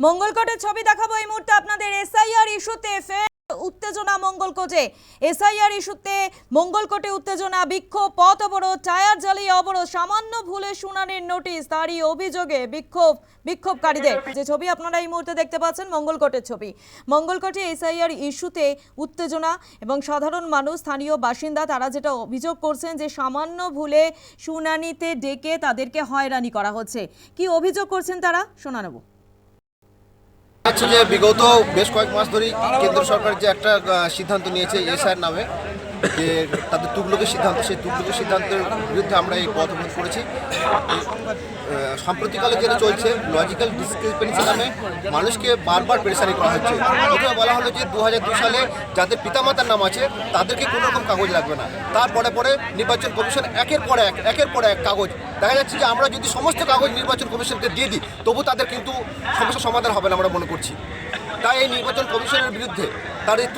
মঙ্গলকোটের ছবি দেখাবো এই মুহূর্তে আপনাদের এসআইআর ইস্যুতে ফের উত্তেজনা মঙ্গলকোটে। এসআইআর ইস্যুতে মঙ্গলকোটে উত্তেজনা, বিক্ষোভ, পথ অবরোধ, টায়ার জ্বালিয়ে অবরোধ, সামান্য ভুলে শুনানির নোটিশ তারই অভিযোগে বিক্ষোভ, বিক্ষোভকারীদের। যে ছবি আপনারা এই মুহূর্তে দেখতে পাচ্ছেন, মঙ্গলকোটের ছবি। মঙ্গলকোটে এসআইআর ইস্যুতে উত্তেজনা এবং সাধারণ মানুষ, স্থানীয় বাসিন্দা, তারা যেটা অভিযোগ করছেন যে সামান্য ভুলে শুনানিতে ডেকে তাদেরকে হয়রানি করা হচ্ছে। কি অভিযোগ করছেন তারা? শোনা নেব। হচ্ছে যে বিগত বেশ কয়েক মাস ধরেই কেন্দ্র সরকার যে একটা সিদ্ধান্ত নিয়েছে এসআর নামে, যে তাদের তুগলকের সিদ্ধান্ত, সেই তুগলকের সিদ্ধান্তের বিরুদ্ধে আমরা এই পথ করেছি। সাম্প্রতিককালে যেটা চলছে লজিক্যাল ডিসক্রিপেন্সি নামে মানুষকে বারবার পেরেশানি করা হচ্ছে। প্রথমে বলা হলো যে দু সালে যাদের পিতামাতার নাম আছে, তাদেরকে কোনো রকম কাগজ লাগবে না। তারপরে পরে নির্বাচন কমিশন একের পর এক, একের পর এক কাগজ। দেখা যাচ্ছে যে আমরা যদি সমস্ত কাগজ নির্বাচন কমিশনকে দিয়ে দিই, তবু তাদের কিন্তু সমস্যার সমাধান হবে না আমরা মনে করছি। তাই এই নির্বাচন কমিশনের বিরুদ্ধে তার এই